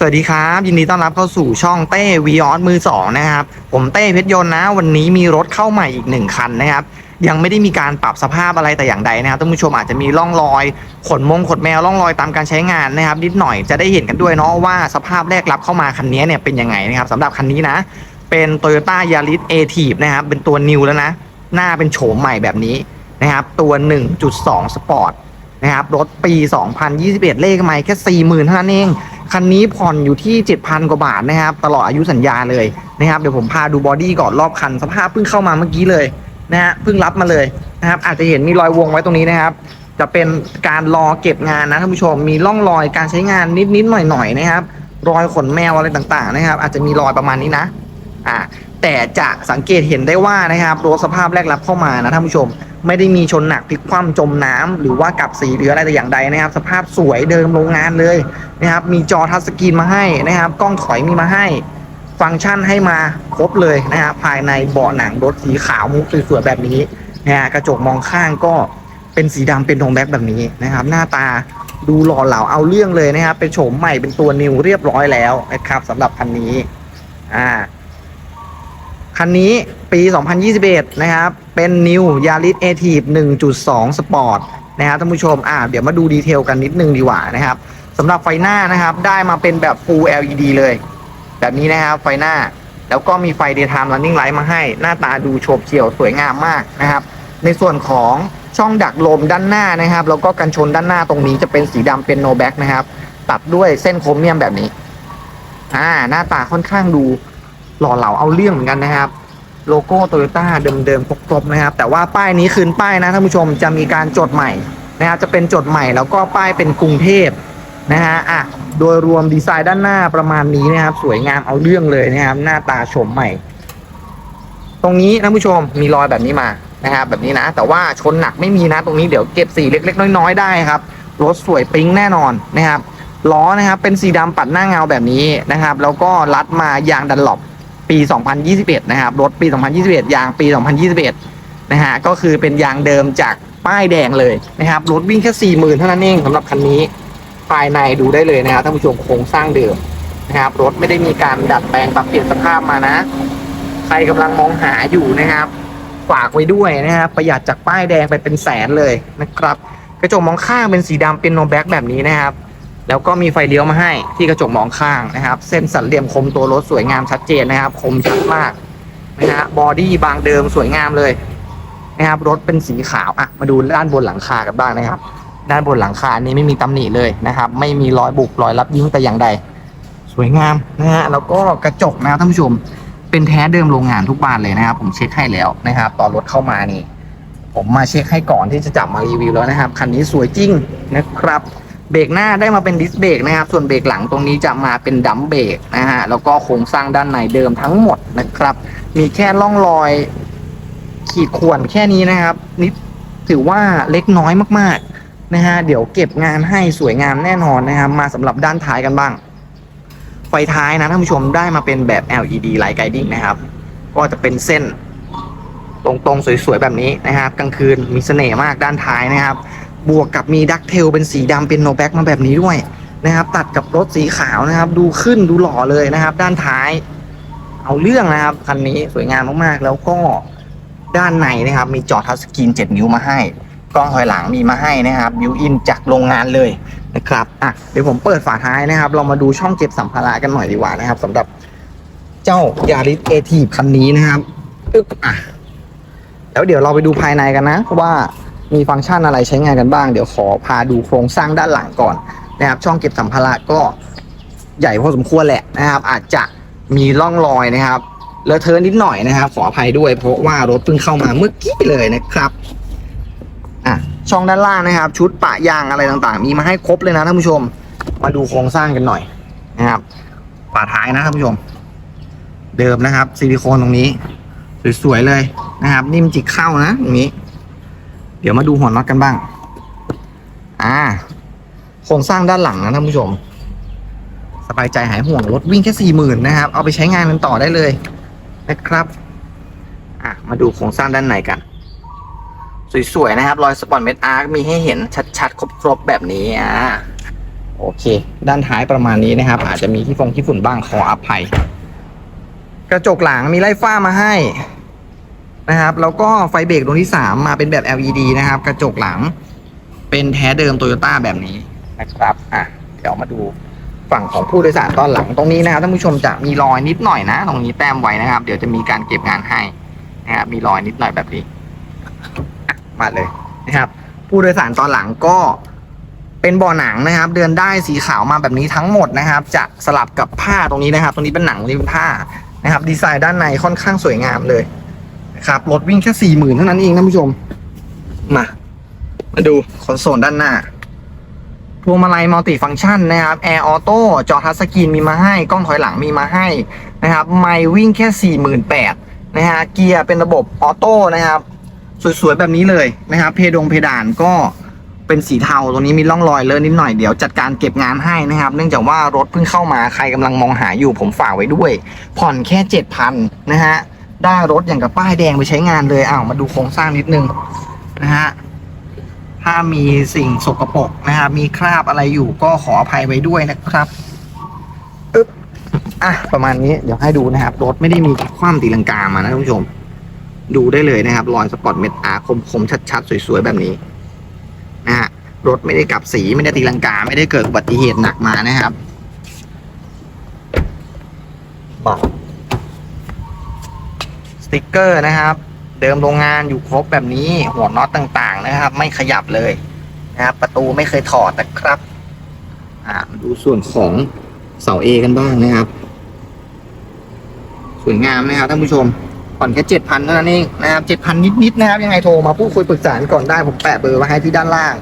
สวัสดีครับ ยินดีต้อนรับเข้าสู่ช่องเต้วีออสมือสองนะครับ ผมเต้เพชรยนต์นะ วันนี้มีรถเข้าใหม่อีกหนึ่งคันนะครับ ยังไม่ได้มีการปรับสภาพอะไรแต่อย่างใดนะครับท่านผู้ชมอาจจะมีร่องรอย ขนมงขนแมวร่องรอยตามการใช้งานนะครับ นิดหน่อยจะได้เห็นกันด้วยเนาะว่าสภาพแรกรับเข้ามาคันนี้เนี่ยเป็นยังไงนะครับสำหรับคันนี้นะ เป็น Toyota Yaris a t i v นะครับเป็นตัวนิวแล้วนะ หน้าเป็นโฉมใหม่แบบนี้นะครับตัว 1.2 Sport นะครับรถปี 2021 เลขไม่แค่40,000เท่านั้นเอง คันนี้ผ่อนอยู่ที่ 7,000 กว่าบาทนะครับ ตลอดอายุสัญญาเลยนะครับเดี๋ยวผมพาดูบอดี้ก่อนรอบคัน สภาพเพิ่งเข้ามาเมื่อกี้เลยนะฮะเพิ่งรับมาเลยนะครับอาจจะเห็นมีรอยวงไว้ตรงนี้นะครับ จะเป็นการรอเก็บงานนะท่านผู้ชมมีร่องรอยการใช้งานนิดๆหน่อยๆนะครับ รอยขนแมวอะไรต่างๆนะครับ อาจจะมีรอยประมาณนี้นะอ่า แต่จะสังเกตเห็นได้ว่านะครับรถสภาพแรกรับเข้ามานะท่านผู้ชม ไม่ได้มีชนหนักพลิกคว่ำจมน้ำหรือว่ากับสีหรืออะไรแต่อย่างใดนะครับ สภาพสวยเดิมโรงงานเลยนะครับ มีจอทัชสกรีนมาให้นะครับกล้องถอยมีมาให้ ฟังก์ชันให้มาครบเลยนะครับภายในเบาะหนังรถสีขาวมุกสวยๆแบบนี้นะฮะกระจกมองข้างก็เป็นสีดำเป็นโทนแบ็คแบบนี้นะครับ หน้าตาดูหล่อเหลาเอาเรื่องเลยนะครับเป็นโฉมใหม่เป็นตัวนิวเรียบร้อยแล้วนะครับสำหรับคันนี้อ่า คันนี้ปี 2021 นะครับ เป็น New Yaris a t i v 1.2 Sport นะครับท่านผู้ชมอ่าเดี๋ยวมาดูดีเทลกันนิดนึงดีกว่านะครับสำหรับไฟหน้านะครับ ได้มาเป็นแบบ Full LED เลย แบบนี้นะครับไฟหน้า แล้วก็มีไฟ Daytime Running Light มาให้ หน้าตาดูโฉบเฉี่ยวสวยงามมากนะครับ ในส่วนของช่องดักลมด้านหน้านะครับ แล้วก็กันชนด้านหน้าตรงนี้จะเป็นสีดำเป็น no back นะครับ ตัดด้วยเส้นโครเมียมแบบนี้อ่าหน้าตาค่อนข้างดู หล่อเหลาเอาเรื่องเหมือนกันนะครับ โลโก้โตโยต้าเดิมๆครบๆนะครับ แต่ว่าป้ายนี้คืนป้ายนะท่านผู้ชมจะมีการจดใหม่นะครับจะเป็นจดใหม่แล้วก็ป้ายเป็นกรุงเทพนะฮะอะโดยรวมดีไซน์ด้านหน้าประมาณนี้นะครับ สวยงามเอาเรื่องเลยนะครับ หน้าตาโฉมใหม่ ตรงนี้ท่านผู้ชมมีรอยแบบนี้มานะครับแบบนี้นะ แต่ว่าชนหนักไม่มีนะ ตรงนี้เดี๋ยวเก็บสีเล็ก ๆ น้อยๆได้ครับรถสวยปิ๊งแน่นอนนะครับล้อนะครับเป็นสีดำปัดหน้าเงาแบบนี้นะครับ แล้วก็รัดมายางดันหลบ ปี 2021 นะครับ รถปี 2021 ยางปี 2021 นะฮะ ก็คือเป็นยางเดิมจากป้ายแดงเลยนะครับ รถวิ่งแค่40,000เท่านั้นเองสำหรับคันนี้ ภายในดูได้เลยนะครับท่านผู้ชมโครงสร้างเดิมนะครับ รถไม่ได้มีการดัดแปลงปรับเปลี่ยนสภาพมานะ ใครกำลังมองหาอยู่นะครับ ฝากไว้ด้วยนะครับประหยัดจากป้ายแดงไปเป็นแสนเลยนะครับ กระจกมองข้างเป็นสีดำเป็นโนแบ็กแบบนี้นะครับ แล้วก็มีไฟเลี้ยวมาให้ที่กระจกมองข้างนะครับ เส้นสันเหลี่ยมคมตัวรถสวยงามชัดเจนนะครับ คมชัดมากนะฮะบอดี้บางเดิมสวยงามเลยนะครับรถเป็นสีขาวอะมาดูด้านบนหลังคากันบ้างนะครับ ด้านบนหลังคานี้ไม่มีตำหนิเลยนะครับ ไม่มีรอยบุบรอยรับยิ้งแต่อย่างใด สวยงามนะฮะแล้วก็กระจกนะครับท่านผู้ชมเป็นแท้เดิมโรงงานทุกบานเลยนะครับ ผมเช็คให้แล้วนะครับ ตอนรถเข้ามานี่ ผมมาเช็คให้ก่อนที่จะจับมารีวิวแล้วนะครับคันนี้สวยจริงนะครับ เบรกหน้าได้มาเป็นดิสเบรกนะครับ ส่วนเบรกหลังตรงนี้จะมาเป็นดัมเบรกนะฮะ แล้วก็โครงสร้างด้านในเดิมทั้งหมดนะครับ มีแค่ร่องรอย ขีดข่วนแค่นี้นะครับ นิดถือว่าเล็กน้อยมากๆนะฮะ เดี๋ยวเก็บงานให้สวยงามแน่นอนนะครับ มาสำหรับด้านท้ายกันบ้าง ไฟท้ายนะท่านผู้ชมได้มาเป็นแบบ LED Light Guiding นะครับ ก็จะเป็นเส้น ตรงๆสวยๆแบบนี้นะครับ กลางคืนมีเสน่ห์มากด้านท้ายนะครับ บวกกับมีดักเทลเป็นสีดำเป็นโนแบ็กมาแบบนี้ด้วยนะครับ ตัดกับรถสีขาวนะครับ ดูขึ้นดูหล่อเลยนะครับ ด้านท้าย เอาเรื่องนะครับคันนี้สวยงามมากๆ แล้วก็ด้านในนะครับ มีจอทัชสกรีน 7 นิ้วมาให้กล้องถอยหลังมีมาให้นะครับบิวอินจากโรงงานเลยนะครับอะเดี๋ยวผมเปิดฝาท้ายนะครับ เรามาดูช่องเก็บสัมภาระกันหน่อยดีกว่านะครับสำหรับเจ้ายาริสเอทีคันนี้นะครับอึ๊บอะแล้วเดี๋ยวเราไปดูภายในกันนะว่า มีฟังก์ชันอะไรใช้งานกันบ้าง เดี๋ยวขอพาดูโครงสร้างด้านหลังก่อนนะครับช่องเก็บสัมภาระก็ใหญ่พอสมควรแหละนะครับ อาจจะมีร่องรอยนะครับเลอะเทอะนิดหน่อยนะครับ ขออภัยด้วย เพราะว่ารถเพิ่งเข้ามาเมื่อกี้เลยนะครับอะช่องด้านล่างนะครับ ชุดปะยางอะไรต่างๆ มีมาให้ครบเลยนะท่านผู้ชม มาดูโครงสร้างกันหน่อยนะครับฝาท้ายนะท่านผู้ชม เดิมนะครับซิลิโคนตรงนี้ สวยๆเลยนะครับ นิ่มจิกเข้านะตรงนี้ เดี๋ยวมาดูหัวน็อตกันบ้าง อ่า โครงสร้างด้านหลังนะท่านผู้ชม สบายใจหายห่วงรถวิ่งแค่สี่หมื่นนะครับ เอาไปใช้งานกันต่อได้เลยนะครับ อะ มาดูโครงสร้างด้านในกัน สวยๆนะครับ รอยสปอนเมทอาร์มีให้เห็นชัดๆ ครบๆ แบบนี้อะโอเค ด้านท้ายประมาณนี้นะครับ อาจจะมีที่ฟงที่ฝุ่นบ้างขออภัย กระจกหลังมีไล่ฟ้ามาให้ นะครับ แล้วก็ไฟเบรกดวงที่ 3 มาเป็นแบบ LED นะครับ กระจกหลังเป็นแท้เดิมโตโยต้าแบบนี้นะครับ อะ เดี๋ยวมาดูฝั่งของผู้โดยสารตอนหลังตรงนี้นะครับท่านผู้ชมจะมีรอยนิดหน่อยนะ ตรงนี้แต้มไว้นะครับ เดี๋ยวจะมีการเก็บงานให้นะครับ มีรอยนิดหน่อยแบบนี้ มาเลยนะครับ ผู้โดยสารตอนหลังก็เป็นเบ่อหนังนะครับ เดินได้สีขาวมาแบบนี้ทั้งหมดนะครับ จะสลับกับผ้าตรงนี้นะครับ ตรงนี้เป็นหนังตรงนี้เป็นผ้านะครับ ดีไซน์ด้านในค่อนข้างสวยงามเลย นะครับรถวิ่งแค่สี่หมื่นเท่านั้นเองท่านผู้ชม มา มาดูคอนโซลด้านหน้าพวงมาลัยมัลติฟังก์ชันนะครับแอร์ออโต้จอทัชสกรีนมีมาให้ กล้องถอยหลังมีมาให้นะครับไม่วิ่งแค่ 48,000นะฮะเกียร์เป็นระบบออโต้นะครับ สวยๆ แบบนี้เลยนะครับ เพดงเพดานก็เป็นสีเทาตรงนี้มีร่องรอยเลอะนิดหน่อยเดี๋ยวจัดการเก็บงานให้นะครับ เนื่องจากว่ารถเพิ่งเข้ามาใครกำลังมองหาอยู่ผมฝากไว้ด้วย ผ่อนแค่ 7,000นะฮะ ได้รถอย่างกับป้ายแดงไปใช้งานเลยอ้าวมาดูโครงสร้างนิดนึงนะฮะถ้ามีสิ่งสกปรกนะครับมีคราบอะไรอยู่ก็ขออภัยไว้ด้วยนะครับอึ๊บอะประมาณนี้เดี๋ยวให้ดูนะครับ รถไม่ได้มีคว่ำตีลังกามานะท่านผู้ชม ดูได้เลยนะครับ รอยสปอร์ตเม็ดอาคมคมชัดๆ สวยๆ แบบนี้นะฮะรถไม่ได้กลับสีไม่ได้ตีลังกา ไม่ได้เกิดอุบัติเหตุหนักมานะครับบอกส ติกเกอร์นะครับ เดิมโรงงานอยู่ครบแบบนี้หัวน็อตต่างๆนะครับ ไม่ขยับเลยนะครับ ประตูไม่เคยถอดนะครับอ่ามาดูส่วนของเสาเอกันบ้างนะครับ สวยงามนะครับท่านผู้ชมผ่อนแค่เจ็ดพันเท่านั้นเองนะครับเจ็ดพันนิดๆนะครับ ยังไงโทรมาพูดคุยปรึกษาก่อนได้ผมแปะเบอร์ไว้ให้ที่ด้านล่าง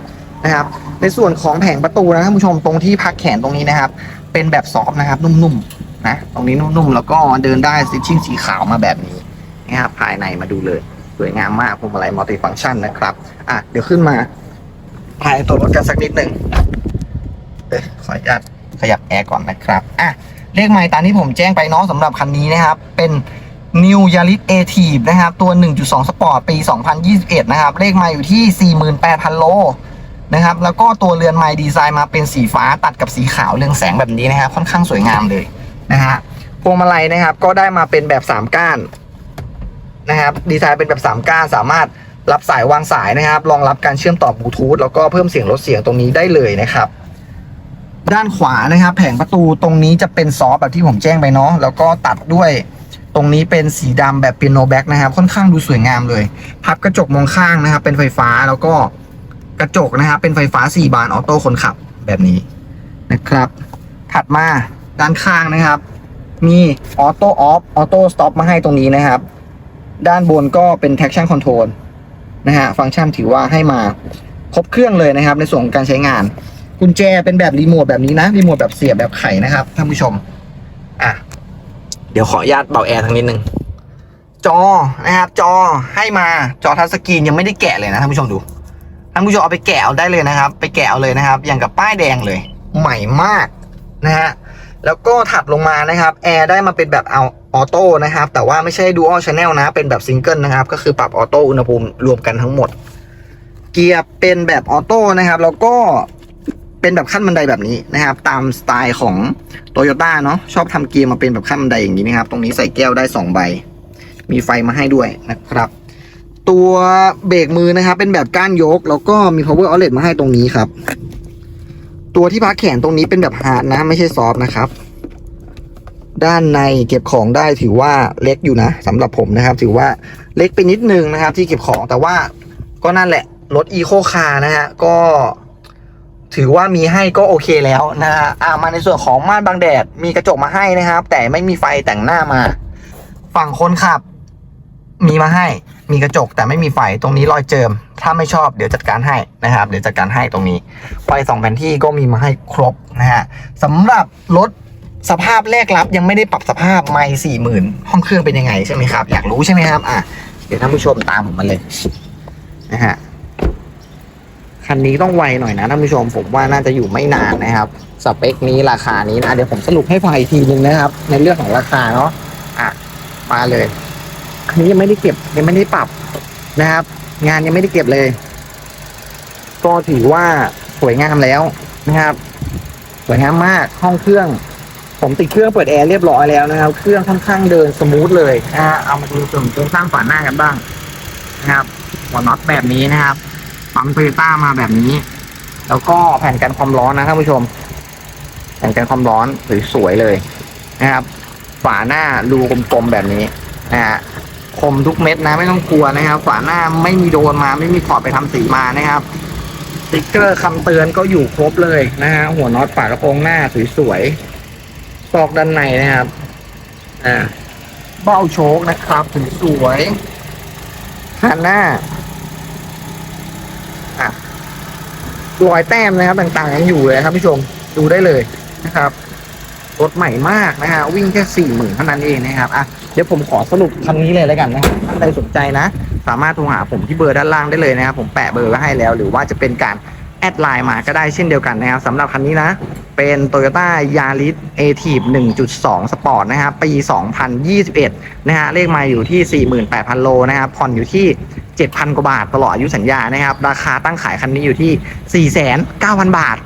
นะครับ ในส่วนของแผงประตูนะท่านผู้ชมตรงที่พักแขนตรงนี้นะครับ เป็นแบบซอฟนะครับ นุ่มๆนะตรงนี้นุ่มๆแล้วก็เดินได้ซิชชิ่งสีขาวมาแบบนี้ นะครับภายในมาดูเลยสวยงามมากพวงมาลัยมัลติฟังก์ชันนะครับ อะ เดี๋ยวขึ้นมาภายตัวรถกันสักนิดหนึ่งเอ้ยขออนุญาตขยับแอร์ก่อนนะครับ อะเลขไมล์ตามที่ผมแจ้งไปเนาะสำหรับคันนี้นะครับ เป็น New Yaris a t i v นะครับ ตัว 1.2 Sport ปี 2021 นะครับ เลขไมล์อยู่ที่ 48,000 โลนะครับ แล้วก็ตัวเรือนไมล์ดีไซน์มาเป็นสีฟ้าตัดกับสีขาวเรืองแสงแบบนี้นะครับค่อนข้างสวยงามเลยนะฮะพวงมาลัยนะครับก็ได้มาเป็นแบบ 3 ก้าน นะครับดีไซน์เป็นแบบ3ก้านสามารถรับสายวางสายนะครับ รองรับการเชื่อมต่อบลูทูธแล้วก็เพิ่มเสียงลดเสียงตรงนี้ได้เลยนะครับ ด้านขวานะครับ แผงประตูตรงนี้จะเป็นซอฟแบบที่ผมแจ้งไปเนาะแล้วก็ตัดด้วยตรงนี้เป็นสีดำแบบเปียโนแบ็กนะครับ ค่อนข้างดูสวยงามเลย พับกระจกมองข้างนะครับ เป็นไฟฟ้าแล้วก็กระจกนะครับ เป็นไฟฟ้า 4 บานออโต้คนขับแบบนี้นะครับ ถัดมาด้านข้างนะครับ มีออโต้ออฟออโต้สต็อปมาให้ตรงนี้นะครับ ด้านบนก็เป็น traction control นะฮะฟังก์ชันถือว่าให้มาครบเครื่องเลยนะครับ ในส่วนของการใช้งาน กุญแจเป็นแบบรีโมทแบบนี้นะรีโมทแบบเสียบแบบไขนะครับท่านผู้ชมอะเดี๋ยวขออนุญาตเบาแอร์ทางนิดนึงจอนะครับจอให้มาจอทัชสกรีนยังไม่ได้แกะเลยนะท่านผู้ชมดูท่านผู้ชมเอาไปแกะเอาได้เลยนะครับ ไปแกะเอาเลยนะครับ อย่างกับป้ายแดงเลย ใหม่มากนะฮะ แล้วก็ถัดลงมานะครับแอร์ได้มาเป็นแบบเอาออโต้นะครับ แต่ว่าไม่ใช่ดูอัลช n แนลนะ เป็นแบบซิงเกิลนะครับ ก็คือปรับออโต้อุณหภูมิรวมกันทั้งหมด เกียร์เป็นแบบออโต้นะครับ แล้วก็เป็นแบบขั้นบันไดแบบนี้นะครับ ตามสไตล์ของโตโยต้าเนาะชอบทำเกียร์มาเป็นแบบขั้นบันไดอย่างนี้นะครับ ตรงนี้ใส่แก้วได้ 2 ใบ มีไฟมาให้ด้วยนะครับ ตัวเบรกมือนะครับ เป็นแบบก้านยก แล้วก็มี power outlet มาให้ตรงนี้ครับ ตัวที่พักแขนตรงนี้เป็นแบบฮาร์ดนะ ไม่ใช่ซอฟนะครับ ด้านในเก็บของได้ถือว่าเล็กอยู่นะสำหรับผมนะครับ ถือว่าเล็กไปนิดนึงนะครับ ที่เก็บของแต่ว่าก็นั่นแหละรถอีโคคาร์นะฮะก็ถือว่ามีให้ก็โอเคแล้วนะฮะอ่ามาในส่วนของม่านบังแดดมีกระจกมาให้นะครับ แต่ไม่มีไฟแต่งหน้ามา ฝั่งคนขับ มีมาให้ มีกระจกแต่ไม่มีไฟตรงนี้รอยเจิม ถ้าไม่ชอบเดี๋ยวจัดการให้นะครับ เดี๋ยวจัดการให้ตรงนี้ ไฟสองแผ่นที่ก็มีมาให้ครบนะฮะสำหรับรถสภาพแรกรับยังไม่ได้ปรับสภาพไม่สี่หมื่นห้องเครื่องเป็นยังไงใช่ไหมครับ อยากรู้ใช่ไหมครับอะเดี๋ยวท่านผู้ชมตามผมมาเลยนะฮะคันนี้ต้องไวหน่อยนะท่านผู้ชมผมว่าน่าจะอยู่ไม่นานนะครับสเปคนี้ราคานี้นะเดี๋ยวผมสรุปให้ฟังอีกทีนึงนะครับ ในเรื่องของราคาเนาะอะมาเลยอันนี้ยังไม่ได้เก็บยังไม่ได้ปรับนะครับ งานยังไม่ได้เก็บเลย ก็ถือว่าสวยงามแล้วนะครับ สวยงามมากห้องเครื่อง ผมติดเครื่องเปิดแอร์เรียบร้อยแล้วนะครับ เครื่องค่อนข้างเดินสมูทเลยนะฮะเอามาดูส่วนโครงสร้างฝาหน้ากันบ้างนะครับหัวน็อตแบบนี้นะครับปั๊มโตโยต้ามาแบบนี้ แล้วก็แผ่นกันความร้อนนะท่านผู้ชม แผ่นกันความร้อนสวยๆเลยนะครับ ฝาหน้ารูกลมๆแบบนี้นะฮะ คมทุกเม็ดนะไม่ต้องกลัวนะครับฝาหน้าไม่มีโดนมาไม่มีขอบไปทำสีมานะครับสติ๊กเกอร์คำเตือนก็อยู่ครบเลยนะฮะหัวน็อตฝากระโปรงหน้าสวยๆซอกด้านในนะครับอ่าเบ้าโชคนะครับสวยๆหันหน้าอะรอยแต้มนะครับต่างๆยังอยู่เลยครับผู้ชมดูได้เลยนะครับรถใหม่มากนะฮะวิ่งแค่สี่หมื่นเท่านั้นเองนะครับอะ เดี๋ยวผมขอสรุปคันนี้เลยแล้วกันนะครับท่านใดสนใจนะ สามารถโทรหาผมที่เบอร์ด้านล่างได้เลยนะครับผมแปะเบอร์ไว้ให้แล้ว หรือว่าจะเป็นการแอดไลน์มาก็ได้เช่นเดียวกันนะครับสำหรับคันนี้นะ เป็น Toyota Yaris a t i v 1.2 Sport นะครับปี 2021 นะฮะเลขไมาอยู่ที่ 48,000 โลนะครับผ่อนอยู่ที่ 7,000 กว่าบาทตลอดอายุสัญญานะครับ ราคาตั้งขายคันนี้อยู่ที่ 4,900บาท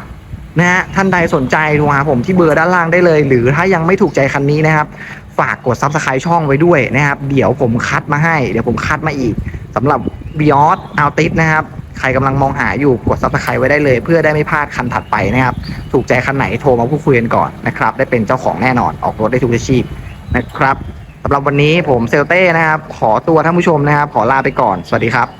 นะฮะท่านใดสนใจโทรหาผมที่เบอร์ด้านล่างได้เลย หรือถ้ายังไม่ถูกใจคันนี้นะครับ ฝากกด Subscribe ช่องไว้ด้วยนะครับ เดี๋ยวผมคัดมาให้ เดี๋ยวผมคัดมาอีกสำหรับ b i o s a l t i s นะครับ ใครกำลังมองหาอยู่กด Subscribe ไว้ได้เลย เพื่อได้ไม่พลาดคันถัดไปนะครับ ถูกใจคันไหนโทรมาพูดคุยกันก่อนนะครับ ได้เป็นเจ้าของแน่นอนออกรถได้ทุกอาชีพนะครับสำหรับวันนี้ผมเซลเต้นะครับ ขอตัวท่านผู้ชมนะครับ ขอลาไปก่อนสวัสดีครับ